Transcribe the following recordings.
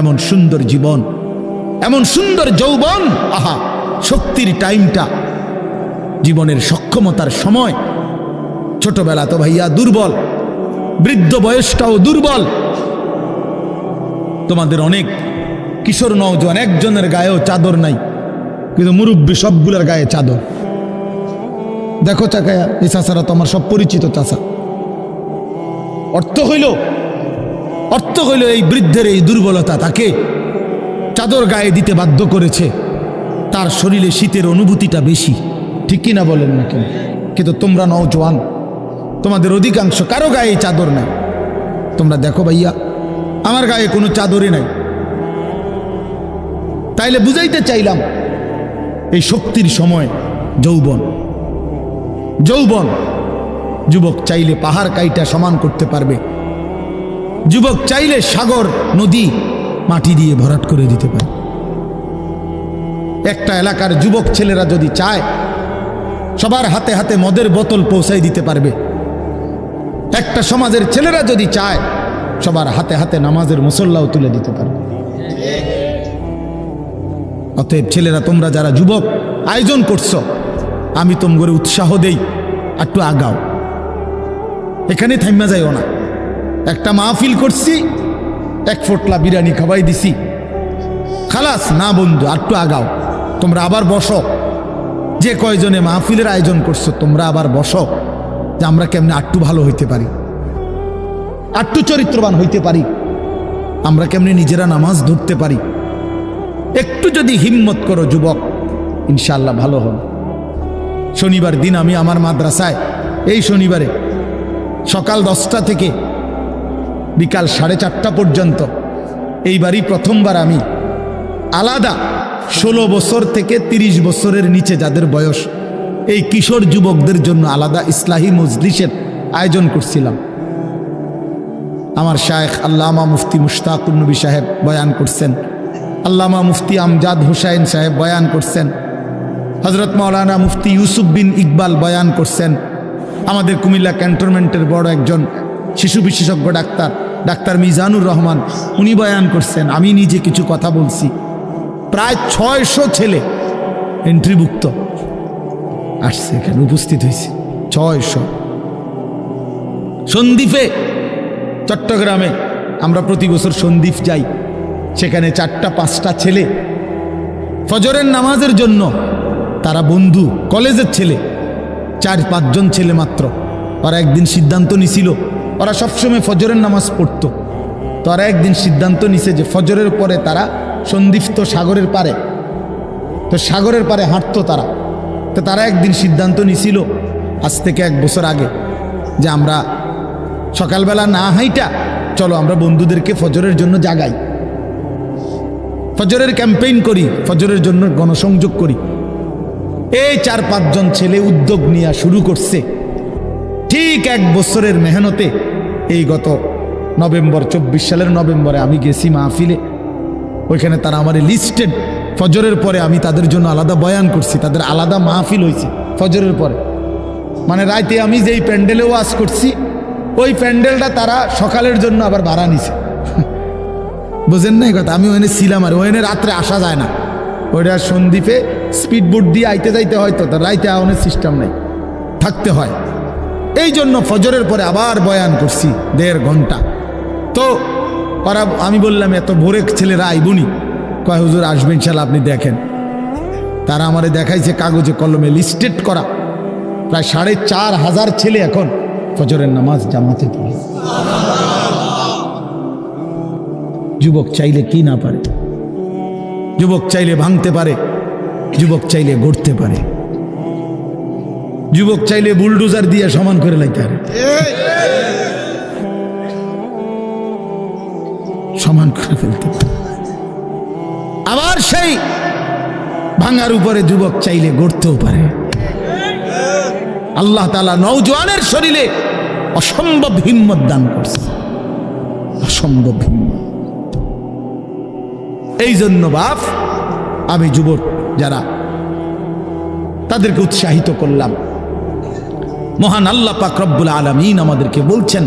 এমন সুন্দর জীবন, এমন সুন্দর যৌবন, আহা, শক্তির টাইমটা, জীবনের সক্ষমতার সময়। ছোটবেলা তো ভাইয়া দুর্বল, বৃদ্ধ বয়সটাও দুর্বল। তোমাদের অনেক কিশোর নওজোয়ান, একজনের গায়েও চাদর নাই, কিন্তু মুরব্বী সবগুলোর গায়ে চাদর। দেখো চাকায়া, এই চাষারা তো আমার সব পরিচিত চাষা অর্থ হইল অর্থ হইল এই বৃদ্ধের এই দুর্বলতা তাকে চাদর গায়ে দিতে বাধ্য করেছে। তার শরীরে শীতের অনুভূতিটা বেশি। ঠিক কিনা বলেন না কেন কিন্তু তোমরা নওজোয়ান তোমাদের অধিকাংশ কারও গায়ে চাদর নাই। তোমরা দেখো ভাইয়া, আমার গায়ে কোনো চাদরই নাই। তাইলে বুঝাইতে চাইলাম, এই শক্তির সময় যৌবন। যৌবন, যুবক চাইলে পাহাড় কাইটা সমান করতে পারবে। যুবক চাইলে সাগর, নদী, মাটি দিয়ে ভরাট করে দিতে পারে। একটা এলাকার যুবক ছেলেরা যদি চায়, সবার হাতে হাতে মদের বোতল পৌঁছাই দিতে পারবে। একটা সমাজের ছেলেরা যদি চায়, সবার হাতে হাতে নামাজের মুসল্লাও তুলে দিতে পারবে। অতএব ছেলেরা, তোমরা যারা যুবক, আয়োজন করছ, আমি তোমগরে উৎসাহ দেই, একটু আগাও। এখানে থাইমা যাইও না। একটা মাহফিল করছি, এক ফোটলা বিরিয়ানি খাবাই দিছি। খালাস, না বন্ধু একটু আগাও। তোমরা আবার বসো। যে কয়জনে মাহফিলের আয়োজন করছ, তোমরা আবার বসো, যে আমরা কেমনে আটটু ভালো হইতে পারি। আটটু চরিত্রবান হইতে পারি। আমরা কেমনে নিজেরা নামাজ ধরতে পারি। একটু যদি হিম্মত করো যুবক ইনশাল্লাহ ভালো হবে। শনিবার দিন আমি আমার মাদ্রাসায়, এই শনিবারে সকাল দশটা থেকে বিকাল সাড়ে চারটা পর্যন্ত। এইবারই প্রথমবার আমি। আলাদা ষোলো বছর থেকে ৩০ বছরের নিচে যাদের বয়স, এই কিশোর যুবকদের জন্য আলাদা ইসলাহী মজলিসের আয়োজন করছিলাম। আমার শায়েখ আল্লামা মুফতি মুশতাকুর নবী সাহেব বয়ান করছেন। আল্লামা মুফতি আমজাদ হুসাইন সাহেব বয়ান করছেন। হজরত মৌলানা মুফতি ইউসুফ বিন ইকবাল বয়ান করছেন। আমাদের কুমিল্লা ক্যান্টনমেন্টের বড় একজন শিশু বিশেষজ্ঞ ডাক্তার ডাক্তার মিজানুর রহমান, উনি বয়ান করছেন, আমি নিজে কিছু কথা বলছি। প্রায় ছয়শো ছেলে এন্ট্রিভুক্ত আসছে এখানে, উপস্থিত হয়েছে। ছয়শো। সন্দ্বীপে, চট্টগ্রামে, আমরা প্রতি বছর সন্দ্বীপ যাই। সেখানে চারটা, পাঁচটা ছেলে। ফজরের নামাজের জন্য তারা বন্ধু, কলেজের ছেলে, চার, পাঁচজন ছেলে মাত্র। ওরা একদিন সিদ্ধান্ত নিছিল ওরা সবসময় ফজরের নামাজ পড়তো। তো ওরা একদিন সিদ্ধান্ত নিছে যে ফজরের পরে তারা সন্দিপ্ত সাগরের পারে। তো সাগরের পারে হাঁটতো তারা। তো তারা একদিন সিদ্ধান্ত নিছিল, আজ থেকে এক বছর আগে, যে আমরা সকালবেলা না হাইটা, চলো আমরা বন্ধুদেরকে ফজরের জন্য জাগাই। ফজরের ক্যাম্পেইন করি, ফজরের জন্য গণসংযোগ করি। এই চার পাঁচজন ছেলে উদ্যোগ নেওয়া শুরু করছে। ঠিক এক বছরের মেহনতে এই গত নভেম্বর চব্বিশ সালের নভেম্বরে আমি গেছি মাহফিলে। ওইখানে তারা আমার লিস্টেড ফজরের পরে আমি তাদের জন্য আলাদা বয়ান করছি, তাদের আলাদা মাহফিল হয়েছে ফজরের পরে। মানে রাইতে আমি যেই প্যান্ডেলে ওয়াজ করছি, ওই প্যান্ডেলটা তারা সকালের জন্য আবার ভাড়া নিছে। বুঝেন না এই কথা, আমি ওখানে ছিলাম আর ওখানে রাত্রে আসা যায় না। ওইটা সন্দ্বীপে স্পিড বোট দিয়ে আইতে যাইতে হয়তো তো রাইতে আওয়ানোর সিস্টেম নেই। থাকতে হয়। এই জন্য ফজরের পরে আবার বয়ান করছি, দেড় ঘণ্টা। তো ওরা, আমি বললাম, এত ভোরে ছেলেরা আইবনি। কয়, হুজুর আসবেন শালা আপনি দেখেন। তারা আমারে দেখাইছে কাগজে, কলমে লিস্টেড করা। প্রায় সাড়ে চার হাজার ছেলে এখন ফজরের নামাজ জামাতে পড়ে। যুবক চাইলে কি না পারে? যুবক চাইলে ভাঙতে পারে, যুবক চাইলে গড়তে পারে। যুবক চাইলে বুলডোজার দিয়ে সমান করে লাইতে পারে। সমান করে ফেলতে আবার সেই ভাঙার উপরে যুবক চাইলে গড়তেও পারে। আল্লাহ তালা নৌজওয়ানের শরীরে অসম্ভব হিম্মত দান করছে। অসম্ভব হিম্মত। এই জন্য বাপ, আমি যুবক যারা, তাদেরকে উৎসাহিত করলাম। মহান আল্লাহ পাক রব্বুল আলমিন আমাদেরকে বলছেন,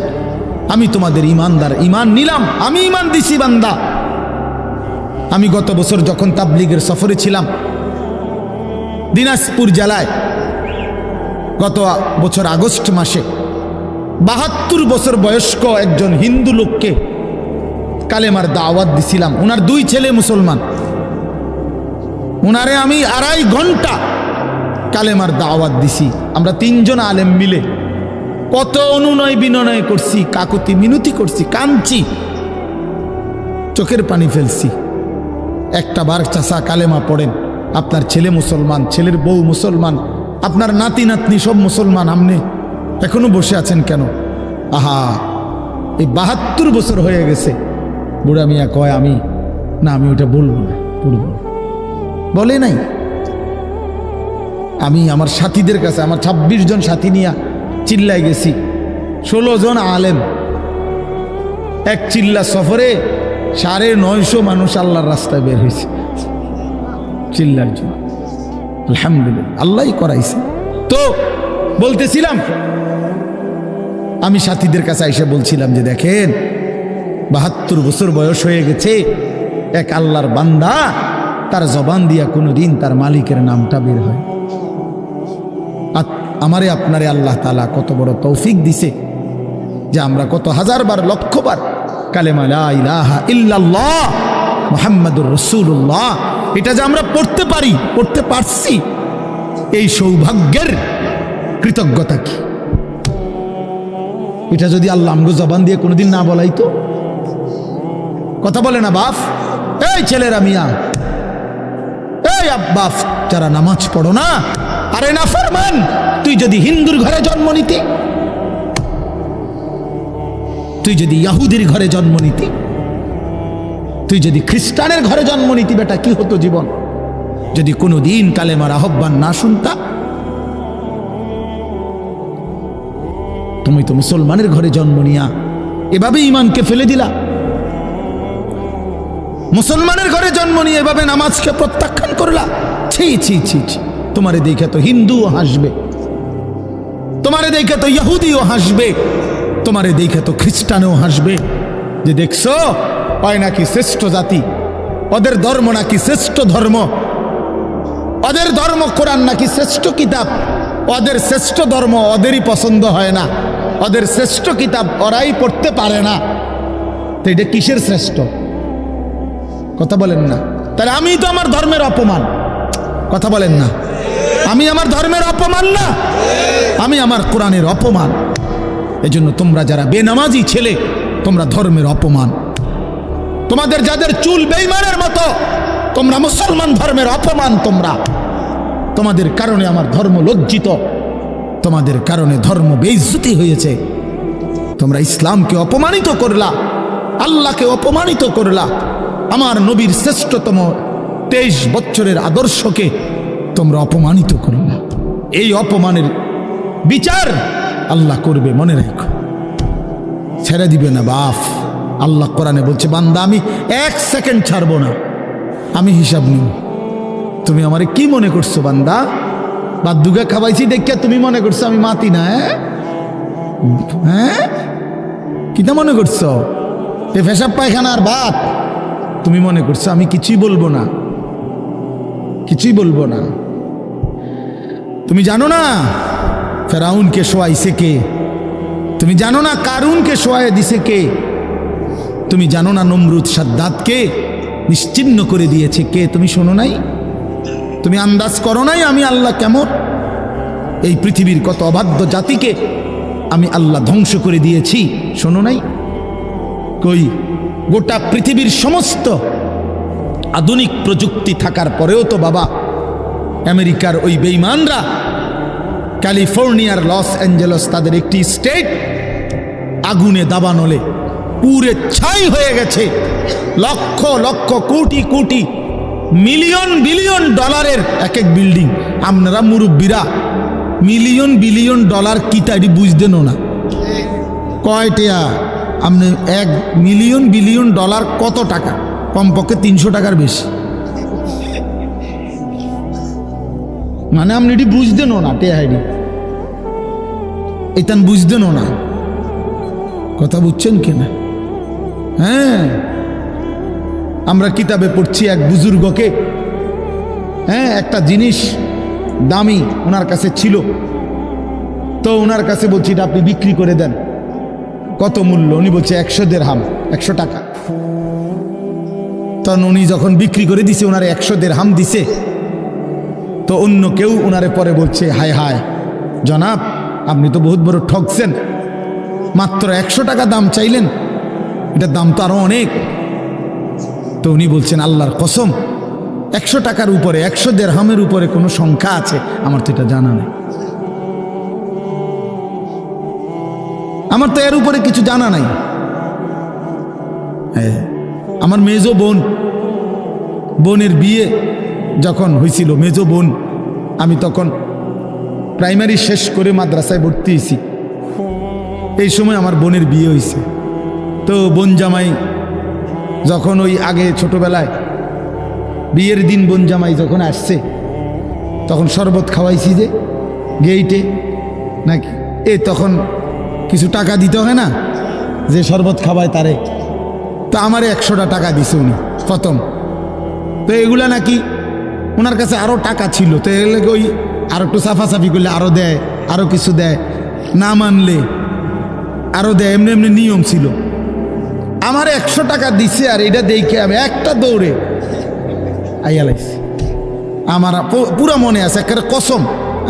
আমি তোমাদের ইমানদার ইমান নিলাম, আমি ইমান দিছি বান্দা। আমি গত বছর যখন তাবলিগের সফরে ছিলাম, দিনাজপুর জেলায়, গত বছর আগস্ট মাসে, বাহাত্তর বছর বয়স্ক একজন হিন্দু লোককে কালেমার দাওয়াত দিছিলাম। ওনার দুই ছেলে মুসলমান। ওনারে আমি আড়াই ঘণ্টা কালেমার দাওয়াত দিছি। আমরা তিনজন আলেম মিলে। কত অনুনয় বিনয় করছি, কাকুতি মিনতি করছি, কাঁদছি। চোখের পানি ফেলছি। একটা বার চাষা কালেমা পড়েন, আপনার ছেলে মুসলমান, ছেলের বউ মুসলমান, আপনার নাতি নাতনি সব মুসলমান, আমনে এখনও বসে আছেন কেন? আহা, এই বাহাত্তর বছর হয়ে গেছে। বুড়া মিয়া কয়, আমি, না, আমি ওটা বলব না বলব। বলে নাই। আমি আমার সাথীদের কাছে, আমার ২৬ জন সাথী নিয়ে চিল্লায় গেছি। ষোলো জন আলেম। এক চিল্লা সফরে সাড়ে নয়শো মানুষ আল্লাহর রাস্তায় বের হয়েছে। চিল্লার জন্য। আলহামদুলিল্লাহ আল্লাহই করাইছে। তো বলতেছিলাম, আমি সাথীদের কাছে এসে বলছিলাম যে দেখেন, বাহাত্তর বছর বয়স হয়ে গেছে, এক আল্লাহর বান্দা তার জবান দিয়া কোনো দিন তার মালিকের নামটা বের হয়। আমারে, আপনারে আল্লাহ তালা কত বড় তৌফিক দিছে যে আমরা কত হাজার বার, লক্ষ বার কালেমা ইলাহা রসুল্লাহ এটা যে আমরা পড়তে পারি, পড়তে পারছি, এই সৌভাগ্যের কৃতজ্ঞতা কি? এটা যদি আল্লাহ আমগো জবান দিয়ে কোনোদিন না বলাই তো কথা বলে না বাপ। এই ছেলেরা মিয়া। এই আব্বাস যারা নামাজ পড়ো না আরে না ফরমান। তুই যদি হিন্দুর ঘরে জন্ম নিতি, তুই যদি ইয়াহুদির ঘরে জন্ম নিতি, তুই যদি খ্রিস্টানের ঘরে জন্ম নিতি, বেটা, কি হতো জীবন? যদি কোনো দিন কালেমার আহ্বান না শুনতা, তুমি তো মুসলমানের ঘরে জন্ম নিয়া এভাবে ইমানকে ফেলে দিলা। মুসলমানের ঘরে জন্ম নিয়ে এভাবে নামাজকে প্রত্যাখ্যান করলা। ছি ছি ছি ছি। তোমারে দেখে তো হিন্দুও হাসবে। তোমারে দেখে তো ইহুদিও হাসবে। তোমারে দেখে তো খ্রিস্টানও হাসবে। যে দেখছ হয় নাকি শ্রেষ্ঠ জাতি? ওদের ধর্ম নাকি শ্রেষ্ঠ ধর্ম? ওদের ধর্ম কোরআন নাকি শ্রেষ্ঠ কিতাব? ওদের শ্রেষ্ঠ ধর্ম ওদেরই পছন্দ হয় না। ওদের শ্রেষ্ঠ কিতাব ওরাই পড়তে পারে না। তো এটা কিসের শ্রেষ্ঠ? কথা বলেন না। তাহলে আমি তো আমার ধর্মের অপমান। কথা বলেন না। আমি আমার ধর্মের অপমান না। আমি আমার কোরআনের অপমান। এজন্য তোমরা যারা বেনামাজি ছেলে, তোমরা ধর্মের অপমান। তোমাদের যাদের চুল বেইমানের মতো, তোমরা মুসলমান ধর্মের অপমান তোমরা। তোমাদের কারণে আমার ধর্ম লজ্জিত। তোমাদের কারণে ধর্ম বেইজ্জতি হয়েছে। তোমরা ইসলামকে অপমানিত করলা, আল্লাহকে অপমানিত করলা। আমার নবীর শ্রেষ্ঠতম তেইশ বছরের আদর্শকে তোমরা অপমানিত করলা এই অপমানের বিচার আল্লাহ করবে, মনে রেখো। ছেড়ে দিবে না বাপ। আল্লাহ কোরআনে বলছে, বান্দা, আমি এক সেকেন্ড ছাড়বো না। আমি হিসাব নিব। তুমি আমারে কি মনে করছ, বান্দা? বাদ্যুকে খাওয়াইছি দেখিয়া তুমি মনে করছ আমি মাতি না হ্যাঁ? হ্যাঁ? কিতা মনে করছ? এ পেশাব পায়খানার ভাত তুমি মনে করছ আমি কিছুই বলব না। কিছুই বলব না। তুমি জানো না ফেরাউনকে শোয়াইছে কে? তুমি জানো না কারুনকে শোয়াই দিছে কে? তুমি জানো না নমরুদ সাদ্দাতকে নিশ্চিন্ন করে দিয়েছে কে? তুমি শোনো নাই? তুমি আন্দাজ করো নাই আমি আল্লাহ কেমন? এই পৃথিবীর কত অবাধ্য জাতিকে আমি আল্লাহ ধ্বংস করে দিয়েছি, শোনো নাই? কই, গোটা পৃথিবীর সমস্ত আধুনিক প্রযুক্তি থাকার পরেও তো বাবা, আমেরিকার ওই বেইমানরা ক্যালিফোর্নিয়ার লস অ্যাঞ্জেলস তাদের একটি স্টেট আগুনে দাবানলে পুরে ছাই হয়ে গেছে। লক্ষ লক্ষ, কোটি কোটি, মিলিয়ন, বিলিয়ন ডলারের এক এক বিল্ডিং। আপনারা মুরব্বীরা, মিলিয়ন, বিলিয়ন ডলার কি তাই বুঝতেন না কয়টিয়া আপনি এক মিলিয়ন, বিলিয়ন ডলার কত টাকা? কমপক্ষে তিনশো টাকার বেশি। মানে আপনি এটি বুঝতেনও না টেহাইডি এটান বুঝতেনও না কথা বুঝছেন কিনা হ্যাঁ। আমরা কিতাবে পড়ছি এক বুজুর্গকে। হ্যাঁ একটা জিনিস দামি ওনার কাছে ছিল। তো ওনার কাছে বলছি, এটা আপনি বিক্রি করে দেন। কত মূল্য? উনি বলছে, একশো দেড় হাম একশো টাকা। তখন উনি যখন বিক্রি করে দিছে ওনারে একশো দেড় হাম দিছে। তো অন্য কেউ ওনারে পরে বলছে, হায় হায়, জনাব, আপনি তো বহুত বড় ঠকছেন মাত্র একশো টাকা দাম চাইলেন এটার দাম তো আরও অনেক। তো উনি বলছেন, আল্লাহর কসম, একশো টাকার উপরে, একশো দেড়হামের উপরে কোনো সংখ্যা আছে? আমার তো এটা জানা নেই। আমার তো এর উপরে কিছু জানা নাই। হ্যাঁ। আমার মেজো বোন, বোনের বিয়ে যখন হয়েছিল মেজো বোন, আমি তখন প্রাইমারি শেষ করে মাদ্রাসায় ভর্তি হয়েছি এই সময় আমার বোনের বিয়ে হয়েছে তো বোন জামাই যখন ওই আগে ছোটবেলায় বিয়ের দিন বোন জামাই যখন আসছে, তখন শরবত খাওয়াইছি যে গেইটে নাকি? এ তখন কিছু টাকা দিতে হয় না? যে শরবত খাওয়ায় তারে। তো আমারে একশোটা টাকা দিছে উনি, প্রথম। তো এগুলা নাকি ওনার কাছে আরও টাকা ছিল, তো এগুলো ওই আর একটু সাফাসাফি করলে আরও দেয় আরও কিছু দেয়? না মানলে আরও দেয়, এমনি এমনি নিয়ম ছিল। আমার একশো টাকা দিছে আর এটা দেখে আমি একটা দৌড়ে আইয়া আমার পুরা মনে আছে, একেবারে কসম।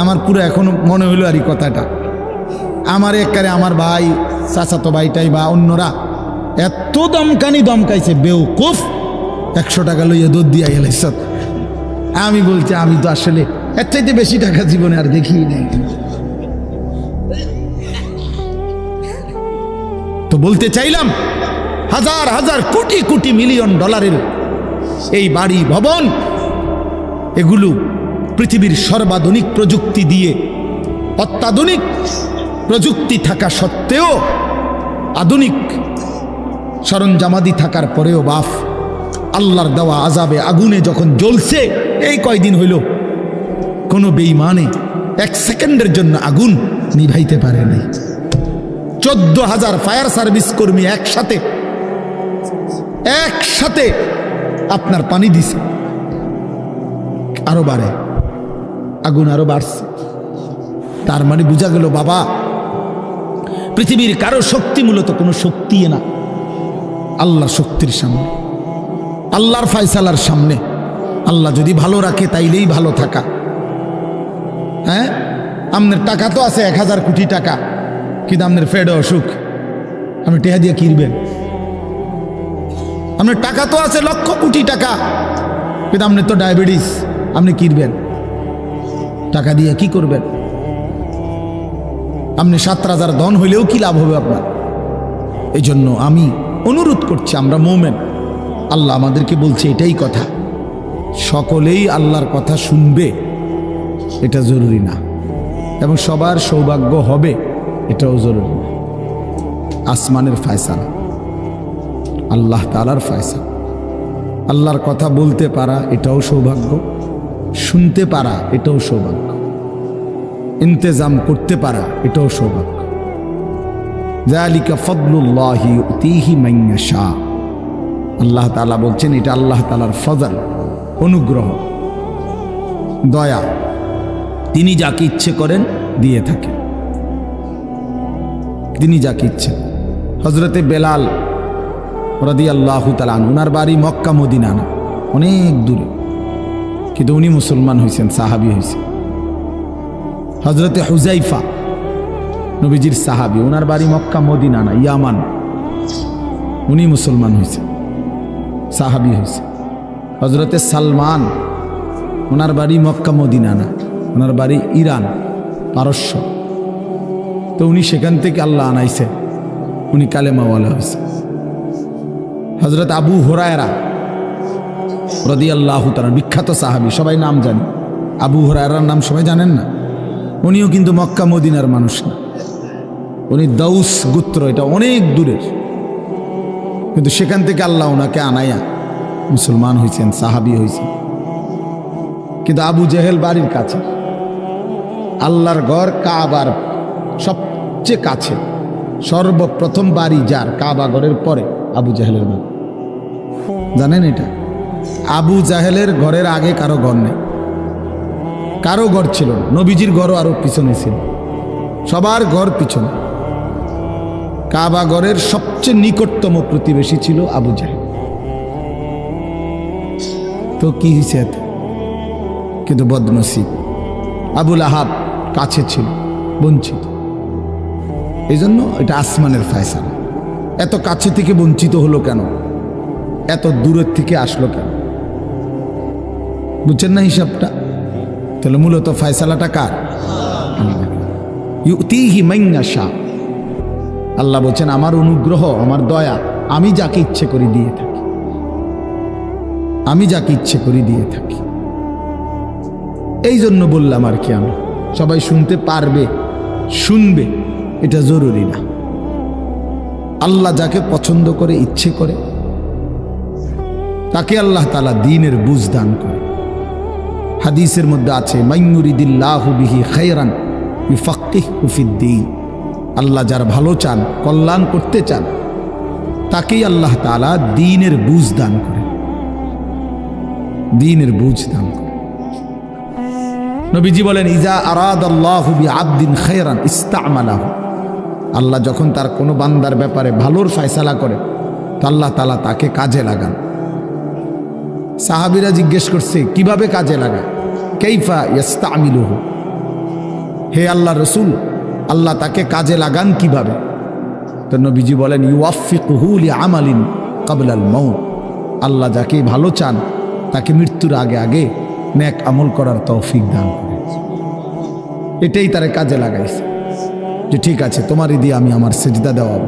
আমার পুরো এখনও মনে হইল আর এই কথাটা। আমার একারে আমার ভাই, চাচাতো ভাইটাই বা অন্যরা এত দমকানি দমকাইছে বেউকুফ একশো টাকা লইয়া দুধ দিয়া আইয়া লাগছ আমি বলছি, আমি তো আসলে এর চাইতে বেশি টাকা জীবনে আর দেখি নাই। তো বলতে চাইলাম, হাজার হাজার কোটি কোটি মিলিয়ন ডলারের এই বাড়ি, ভবন, এগুলো পৃথিবীর সর্বাধুনিক প্রযুক্তি দিয়ে, অত্যাধুনিক প্রযুক্তি থাকা সত্ত্বেও আধুনিক সরঞ্জামাদি থাকার পরেও বাফ আল্লাহর দেওয়া আজাবে আগুনে যখন জ্বলছে, এই কয়দিন হইল, কোনো বেইমানে এক সেকেন্ডের জন্য আগুন নিভাইতে পারে নাই। চোদ্দ হাজার ফায়ার সার্ভিস কর্মী একসাথে একসাথে আপনার পানি দিছে। আরও বাড়ে, আগুন আরও বাড়ছে। তার মানে বোঝা গেল, বাবা, পৃথিবীর কারও শক্তি মূলত কোনো শক্তি না। আল্লাহর শক্তির সামনে, আল্লাহর ফায়সালার সামনে। আল্লাহ যদি ভালো রাখে, তাইলেই ভালো থাকা। হ্যাঁ? আপনার টাকা তো আছে এক হাজার কোটি টাকা। কিন্তু আপনার ফেডে অসুখ। আপনি টেহা দিয়ে কিনবেন আপনার টাকা তো আছে লক্ষ কোটি টাকা। কিন্তু আপনার তো ডায়াবেটিস। আপনি কিনবেন টাকা দিয়ে কি করবেন? আপনি সাত হাজার ধন হইলেও কি লাভ হবে আপনার? এই জন্য আমি অনুরোধ করছি, আমরা মোমেন। আল্লাহ আমাদেরকে বলছে এটাই কথা। সকলেই আল্লাহর কথা শুনবে, এটা জরুরি না। এবং সবার সৌভাগ্য হবে, এটাও জরুরি না। আসমানের ফায়সালা, আল্লাহ তালার ফায়সালা। আল্লাহর কথা বলতে পারা, এটাও সৌভাগ্য। শুনতে পারা, এটাও সৌভাগ্য। ইন্তেজাম করতে পারা, এটাও সৌভাগ্য। আল্লাহ তাআলা বলছেন, এটা আল্লাহ তাআলার ফজল, অনুগ্রহ, দয়া। তিনি যাকে ইচ্ছে করেন দিয়ে থাকেন। তিনি যাকে ইচ্ছে হজরতে বেলাল রদি আল্লাহ তালান ওনার বাড়ি মক্কা মদিনা না, অনেক দূরে। কিন্তু উনি মুসলমান হয়েছেন সাহাবি হয়েছেন হজরতে হুজাইফা নবীজির সাহাবি ওনার বাড়ি মক্কা, মদিনা না, ইয়ামান। উনি মুসলমান হয়েছে সাহাবি হয়েছে হজরতে সালমান ওনার বাড়ি মক্কা, মদিনা না ওনার বাড়ি ইরান, পারস্য। তো উনি সেখান থেকে আল্লাহ আনাইছে, উনি কালেমাওয়ালা হয়েছে হজরত আবু হোরায়রা রদি আল্লাহ তারা বিখ্যাত সাহাবি, সবাই নাম জানি। আবু হোরায়রার নাম সবাই জানেন না? উনিও কিন্তু মক্কা, মদিনার মানুষ না। উনি দাউস গুত্র, এটা অনেক দূরের। কিন্তু সেখান থেকে আল্লাহ ওনাকে আনাইয়া মুসলমান হয়েছেন সাহাবি হয়েছেন কিন্তু আবু জেহেল বাড়ির কাছে, আল্লাহর ঘর কাবার সবচেয়ে কাছে, সর্বপ্রথম বাড়ি যার কাবা ঘরের পরে আবু জাহেলের বাড়ি। জানেন এটা? আবু জাহেলের ঘরের আগে কারও ঘর নেই। কারও ঘর ছিল নবীজির ঘরও আরও পিছনে ছিল। সবার ঘর পিছনে। কাবা ঘরের সবচেয়ে নিকটতম প্রতিবেশী ছিল আবু জাহেল। তো কি হয়েছে এত? কিন্তু বদনসিব আবুল আহাব কাছে ছিল, বঞ্চিত। এই জন্য এটা আসমানের ফায়সালা। এত কাছে থেকে বঞ্চিত হলো কেন? এত দূরের থেকে আসলো কেন? বুঝছেন না হিসাবটা? তাহলে মূলত ফায়সালাটা কার? ইউতিহি মাইয়াশা আল্লাহ বলছেন, আমার অনুগ্রহ, আমার দয়া, আমি যাকে ইচ্ছে করি দিয়ে থাকি। আমি যাকে ইচ্ছে করি দিয়ে থাকি। এই জন্য বললাম আর কি আমি, সবাই শুনতে পারবে, শুনবে, এটা জরুরি না। আল্লাহ যাকে পছন্দ করে, ইচ্ছে করে, তাকে আল্লাহ তালা দিনের বুঝ দান করে। হাদিসের মধ্যে আছে মাইনুরিদিল্লাহ বিহি খাইরান ইফাক্কিহ উফিদ্দিন আল্লাহ যার ভালো চান, কল্যাণ করতে চান, তাকেই আল্লাহ তালা দিনের বুঝ দান করে দিনের বুঝ দান করে নবীজি বলেন, ইজা আরাদ আল্লাহ আবদিন খায়রান ইস্তামালাহ। আল্লাহ যখন তার কোনো বান্দার ব্যাপারে ভালোর ফয়সালা করে, তো আল্লাহ তালা তাকে কাজে লাগান। সাহাবিরা জিজ্ঞেস করছে, কীভাবে কাজে লাগায়? কেইফা ইয়াস্তা আমিলুহ হে আল্লাহ রসুল আল্লাহ তাকে কাজে লাগান কীভাবে? তো নবীজি বলেন ইউফিকুহুল আমালিন কাবলাল মৌ আল্লাহ যাকে ভালো চান, তাকে মৃত্যুর আগে আগে ন্যাক আমল করার তৌফিক দান করে এটাই তারে কাজে লাগাইছে। যে ঠিক আছে, তোমারই দিয়ে আমি আমার সেজদা দেওয়াবো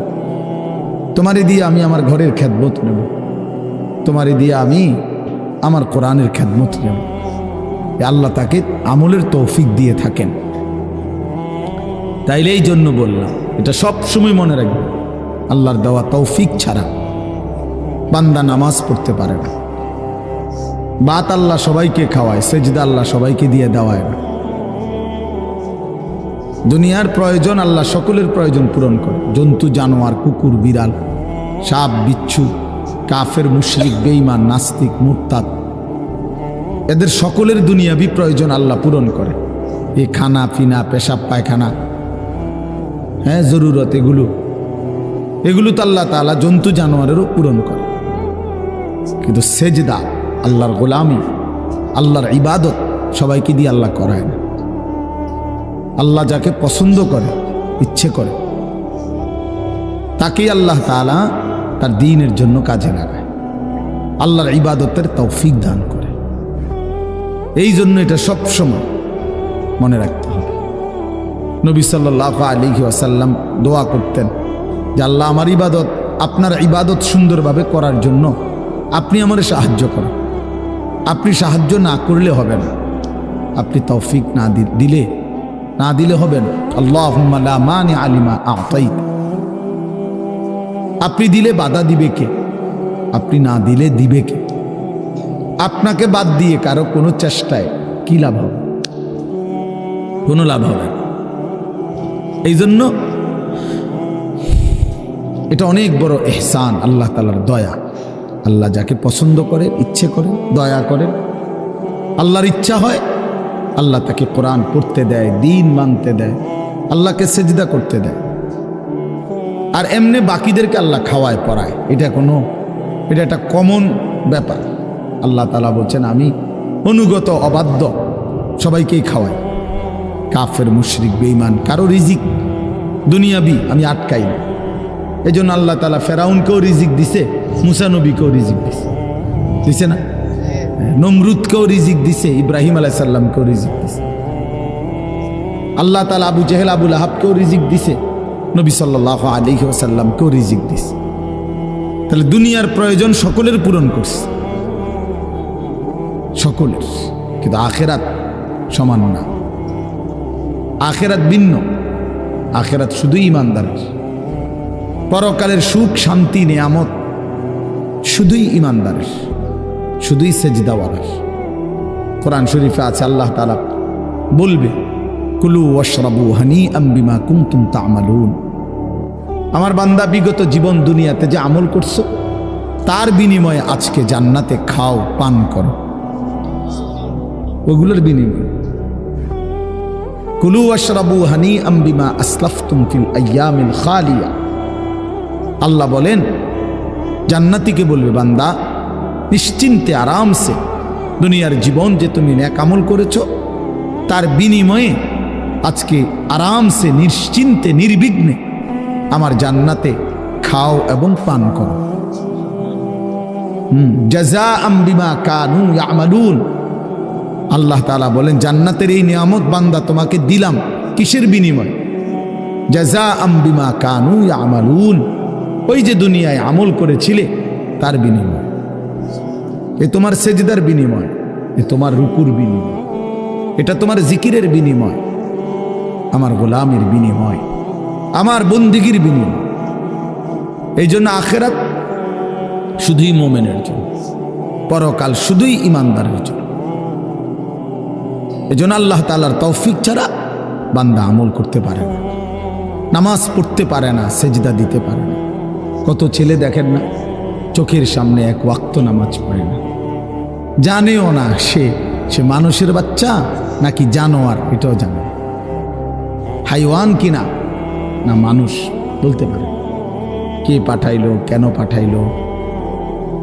তোমারই দিয়ে আমি আমার ঘরের খেদমত নেব। তোমারই দিয়ে আমি আমার কোরআনের খেদমত নেব। আল্লাহ তাকে আমলের তৌফিক দিয়ে থাকেন। তাইলে এই জন্য বললাম, এটা সব সময় মনে রাখবে, আল্লাহর দেওয়া তৌফিক ছাড়া বান্দা নামাজ পড়তে পারে না। বাত আল্লাহ সবাইকে খাওয়ায়, সেজদা আল্লাহ সবাইকে দিয়ে দেওয়ায় না। দুনিয়ার প্রয়োজন আল্লাহ সকলের প্রয়োজন পূরণ করে। জন্তু, জানোয়ার, কুকুর, বিড়াল, সাপ, বিচ্ছু, কাফের, মুশরিক বেইমান নাস্তিক, মুরতাদ, এদের সকলের দুনিয়াবি প্রয়োজন আল্লাহ পূরণ করে। এ খানা, পিনা, পেশাব, পায়খানা হ্যাঁ জরুরত এগুলো। এগুলো তো আল্লাহ তালা জন্তু জানোয়ারেরও পূরণ করে। কিন্তু সেজদা, আল্লাহর গোলামি, আল্লাহর ইবাদত সবাইকে দিয়ে আল্লাহ করায় না। আল্লাহ যাকে পছন্দ করে, ইচ্ছে করে, তাকেই আল্লাহ তালা তার দিনের জন্য কাজে লাগায়। আল্লাহর ইবাদতের তৌফিক দান করে। এই জন্য এটা সবসময় মনে রাখতে হবে। নবী সাল্লাহ আলী আসাল্লাম দোয়া করতেন যে আল্লাহ আমার ইবাদত, আপনার ইবাদত সুন্দরভাবে করার জন্য আপনি আমার সাহায্য করেন। আপনি সাহায্য না করলে হবে না। আপনি তৌফিক না দিলে না দিলে হবে না। আল্লাহ মানে আলিমা আতাই আপনি দিলে বাধা দিবে কে? আপনি না দিলে দিবে কে? আপনাকে বাদ দিয়ে কারও কোনো চেষ্টায় কি লাভ হবে? কোনো লাভ হবে না। এই জন্য এটা অনেক বড় এহসান, আল্লাহ তালার দয়া। আল্লাহ যাকে পছন্দ করে, ইচ্ছে করে, দয়া করেন আল্লাহর ইচ্ছা হয়, আল্লাহ তাকে কোরআন পড়তে দেয়, দিন মানতে দেয়, আল্লাহকে সেজদা করতে দেয়। আর এমনি বাকিদেরকে আল্লাহ খাওয়ায়, পড়ায়। এটা কোনো, এটা একটা কমন ব্যাপার। আল্লাহ তালা বলছেন, আমি অনুগত, অবাধ্য, সবাইকেই খাওয়াই। কাফের, মুশরিক বেইমান কারও রিজিক দুনিয়াবি আমি আটকাই না। এই জন্য আল্লাহ তালা ফেরাউনকেও রিজিক দিছে মুসানবীকেও রিজিক দিছে। দিছে না? নমরুদকেও রিজিক দিছে, ইব্রাহিম আলাই সাল্লামকেও রিজিক দিছে। আল্লাহ তালা আবু জেহেল আবুল আহাবকেও রিজিক দিছে, নবী সাল্লাহ আলী ওসাল্লামকেও রিজিক দিছে। তাহলে দুনিয়ার প্রয়োজন সকলের পূরণ করছে। সকলের, কিন্তু আখেরাত সমান না। আখেরাত ভিন্ন। আখেরাত শুধুই ইমানদারের পরকালের সুখ, শান্তি, নিয়ামত শুধুই ইমানদারের শুধুই সেজদাওয়ালার কোরআন শরীফে আছে, আল্লাহ তালা বলবে, কুলু ওয়াশরাবু হানি আম্বিমা কুমতুম তামালুন। আমার বান্দা, বিগত জীবন দুনিয়াতে যে আমল করছ, তার বিনিময়ে আজকে জান্নাতে খাও, পান করো। ওগুলোর বিনিময়। কুলু আশরাবু হানি আম্বিমা আসলাফতুম ফিল আয়ামিল খালিয়া। আল্লাহ বলেন জান্নাতিকে বলবে বান্দা, নিশ্চিন্তে আরামসে দুনিয়ার জীবন যে তুমি ন্যাকামল করেছ, তার বিনিময়ে আজকে আরামসে, নিশ্চিন্তে, নির্বিঘ্নে আমার জান্নাতে খাও এবং পান করো। জাজা আম্বিমা কানু ইয়ামালুন। আল্লাহ তালা বলেন, জান্নাতের এই নিয়ামত বান্দা তোমাকে দিলাম কিসের বিনিময়? জাজা আম্বিমা কানু আমালুন ওই যে দুনিয়ায় আমল করেছিলে, তার বিনিময়। এ তোমার সেজদার বিনিময়, এ তোমার রুকুর বিনিময়। এটা তোমার জিকিরের বিনিময়, আমার গোলামের বিনিময়, আমার বন্দিগির বিনিময়। এই জন্য আখেরাত শুধুই মোমেনের জন্য, পরকাল শুধুই ইমানদারের জন্য। এজন্য আল্লাহ তালার তৌফিক ছাড়া বান্দা আমল করতে পারে না। নামাজ পড়তে পারে না, সেজদা দিতে পারে না। কত ছেলে দেখেন না, চোখের সামনে এক ওয়াক্ত নামাজ পড়ে না। জানেও না সে সে মানুষের বাচ্চা নাকি জানোয়ার, এটাও জানে। হাইওয়ান কিনা না? মানুষ, বলতে পারে কে পাঠাইলো, কেন পাঠাইলো?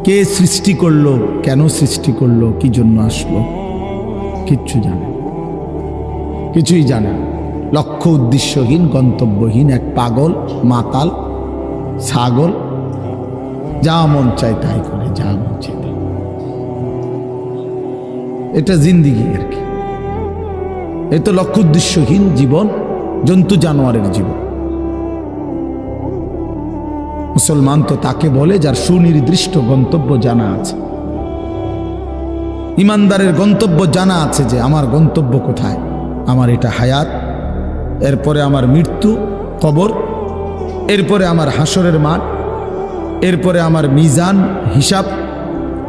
কে সৃষ্টি করল, কেন সৃষ্টি করল, কি জন্য আসলো? কিচ্ছু জানে। কিছুই জানে লক্ষ্য উদ্দেশ্যহীন, গন্তব্যহীন এক পাগল, মাতাল, ছাগল। যা মন চায় তাই করে, যা মন চায় তাই। এটা জিন্দিগি আর কি। এ তো লক্ষ্য উদ্দেশ্যহীন জীবন, জন্তু জানোয়ারের জীবন। মুসলমান তো তাকে বলে, যার সুনির্দিষ্ট গন্তব্য জানা আছে। ইমানদারের গন্তব্য জানা আছে যে, আমার গন্তব্য কোথায়? আমার এটা হায়াত এরপরে আমার মৃত্যু কবর এরপরে আমার হাসরের মাঠ এরপরে আমার মিজান হিসাব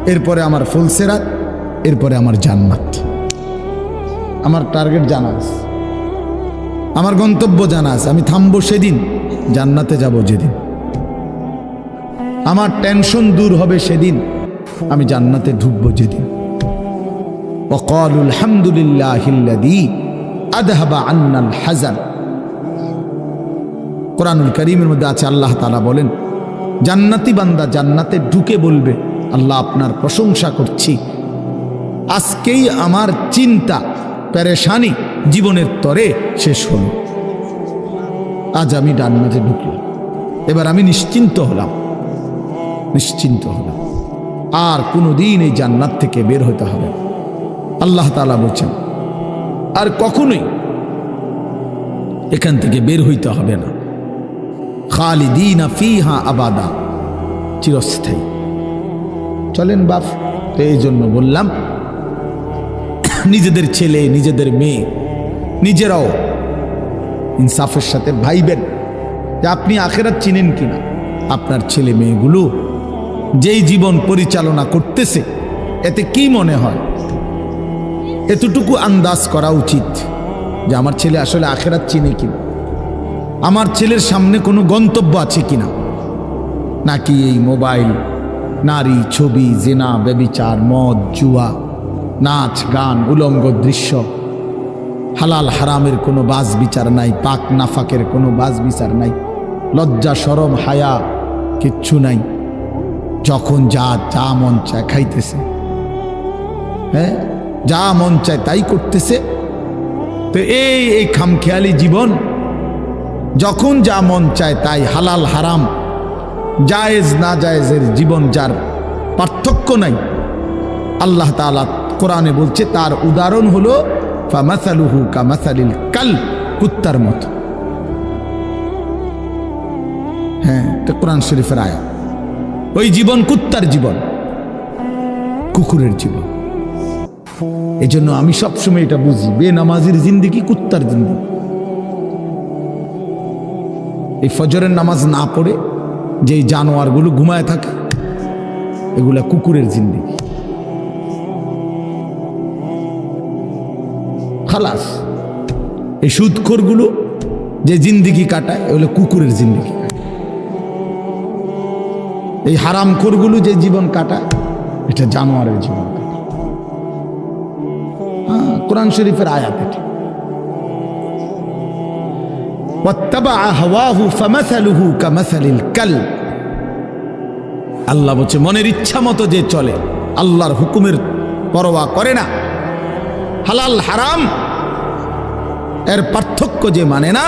এরপরে আমার ফুলসেরাত এরপরে আমার জান্নাত আমার টার্গেট জানা আছে আমার গন্তব্য জানা আছে আমি থামবো সেদিন জান্নাতে যাব যেদিন আমার টেনশন দূর হবে সেদিন আমি জান্নাতে ঢুকবো যেদিন وقالوا الحمد لله الذي আদহাবা আন্নাল হাজান কোরআনুল করিমের মধ্যে আছে, আল্লাহ তালা বলেন, জান্নাতি বান্দা জান্নাতে ঢুকে বলবে, আল্লাহ আপনার প্রশংসা করছি। আজকেই আমার চিন্তা প্যারেশানি জীবনের তরে শেষ হল। আজ আমি ডান মাঝে ঢুকলাম। এবার আমি নিশ্চিন্ত হলাম। নিশ্চিন্ত হলাম। আর কোনোদিন এই জান্নাত থেকে বের হতে হবে আল্লাহ তালা বলছেন আর কখনোই এখান থেকে বের হইতে হবে না। খালিদিনা ফিহা আবাদা, চিরস্থায়ী। চলেন বাপ, এই জন্য বললাম, নিজেদের ছেলে, নিজেদের মেয়ে, নিজেরাও ইনসাফের সাথে ভাইবেন যে আপনি আখেরাত চিনেন কিনা। আপনার ছেলে মেয়েগুলো যেই জীবন পরিচালনা করতেছে, এতে কি মনে হয়? এতটুকু আন্দাজ করা উচিত যে আমার ছেলে আসলে আখেরাত চিনে কিনা আমার ছেলের সামনে কোনো গন্তব্য আছে কিনা নাকি এই মোবাইল, নারী, ছবি, জেনা, ব্যবিচার, মদ, জুয়া, নাচ, গান, উলঙ্গ দৃশ্য, হালাল হারামের কোনো বাজ বিচার নাই, পাক নাফাকের কোনো বাজ বিচার নাই, লজ্জা, সরম, হায়া, কিচ্ছু নাই। যখন যা যা মন চায় খাইতেছে। হ্যাঁ? যা মন চায় তাই করতেছে। তো এই এই খামখেয়ালি জীবন, যখন যা মন চায় তাই হালাল, হারাম, জায়েজ, না জায়েজের জীবন যার পার্থক্য নাই। আল্লাহ তাআলা কোরআনে বলছে, তার উদাহরণ হলো, ফামাসালুহু কামাসালিল কাল, কুত্তার মতো। হ্যাঁ এটা কোরআন শরীফের আয়া ওই জীবন কুত্তার জীবন, কুকুরের জীবন। এই জন্য আমি সবসময় এটা বুঝি, বেনামাজির জিন্দিগি কুত্তার জিন্দিগি। এই ফজরের নামাজ না পড়ে যে জানোয়ারগুলো ঘুমায় থাকে, এগুলা কুকুরের জিন্দিগি। খালাস, এই সুদখোরগুলো যে জিন্দিগি কাটায়, এগুলো কুকুরের জিন্দিগি এই হারাম খোরগুলো যে জীবন কাটায়, এটা জানোয়ারের জীবন কোরআন শরীফের আয়াত এটি। আল্লাহ বলছে, মনের ইচ্ছা মতো যে চলে, আল্লাহর হুকুমের পরোয়া করে না। হালাল হারাম, এর পার্থক্য যে মানে না,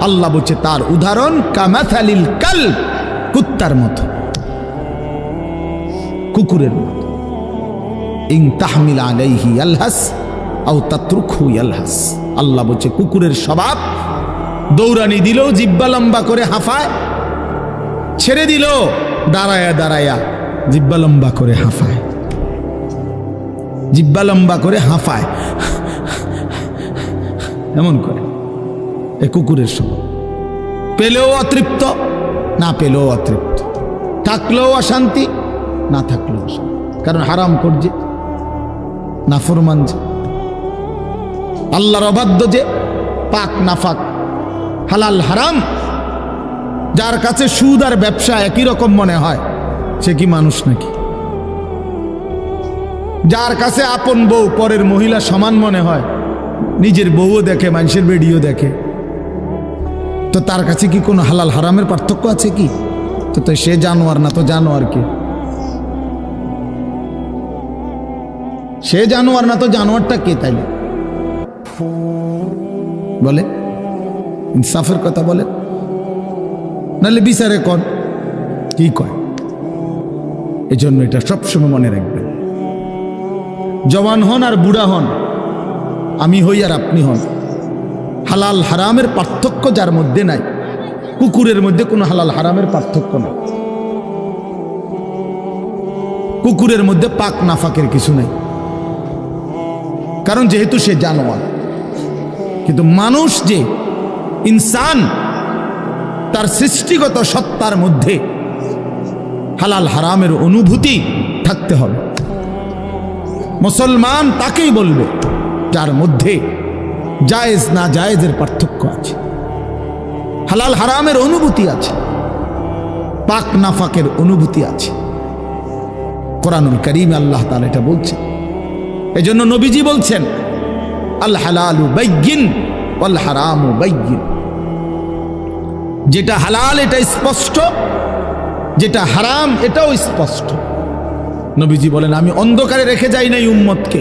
আল্লাহ বলছে, তার উদাহরণ কামাথালিল কাল কুত্তার মতো। কুকুরের মতো। ইং তাহমিল আলাইহি আল্লাহ আও তাত্রুখু আলহাস আল্লাহ বলছে, কুকুরের স্বভাব, দৌড়ানি দিলেও জিব্বা লম্বা করে হাফায়, ছেড়ে দিল, দাঁড়ায়া দাঁড়ায়া, জিব্বা লম্বা করে হাফায়। জিব্বা লম্বা করে হাফায়। এমন করে। এ কুকুরের স্বভাব। পেলেও অতৃপ্ত, না পেলেও অতৃপ্ত। থাকলেও অশান্তি, না থাকলেও অশান্তি। কারণ হারাম করছে না ফরমান যে। আল্লাহর অবাধ্য যে পাক নাফাক, হালাল হারাম, যার কাছে সুদ আর ব্যবসা একই রকম মনে হয়, সে কি মানুষ নাকি? যার কাছে আপন বউ পরের মহিলা সমান মনে হয়, নিজের বউও দেখে, মানুষের বেডিও দেখে। তো তার কাছে কি কোনো হালাল হারামের পার্থক্য আছে কি? তো তো সে জানোয়ার না তো জানোয়ার কি? সে জানোয়ার না তো জানোয়ারটা কে তাইলে? বলে? ইনসাফের কথা বলে? নাহলে বিচারে কন কি কয়? এই জন্য এটা সবসময় মনে রাখবেন। জওয়ান হন আর বুড়া হন, আমি হই আর আপনি হন। হালাল হারামের পার্থক্য যার মধ্যে নাই, কুকুরের মধ্যে কোনো হালাল হারামের পার্থক্য নাই। কুকুরের মধ্যে পাক নাফাকের কিছু নাই। কারণ যেহেতু সে জানোয়ার কিন্তু মানুষ যে ইনসান, তার সৃষ্টিগত সত্তার মধ্যে হালাল হারামের অনুভূতি থাকতে হবে। মুসলমান তাকেই বলবে, যার মধ্যে জায়েজ না জায়েজের পার্থক্য আছে। হালাল হারামের অনুভূতি আছে, পাক নাফাকের অনুভূতি আছে। কোরআনুল করিম আল্লাহ তাআলা এটা বলছেন। এই জন্য নবীজি বলছেন আল হালালু বাইগিন ওয়াল হারামু বাইগিন যেটা হালাল এটা স্পষ্ট। যেটা হারাম, এটাও স্পষ্ট। নবীজি বলেন, আমি অন্ধকারে রেখে যাই নাই উম্মতকে।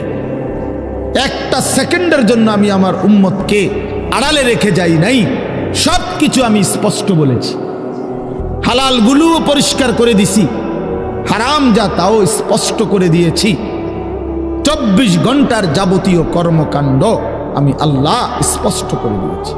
একটা সেকেন্ডের জন্য আমি আমার উম্মতকে আড়ালে রেখে যাই নাই। সব কিছু আমি স্পষ্ট বলেছি। হালালগুলোও পরিষ্কার করে দিছি। হারাম যা, তাও স্পষ্ট করে দিয়েছি। চব্বিশ ঘণ্টার যাবতীয় কর্মকাণ্ড আমি আল্লাহ স্পষ্ট করে দিয়েছি।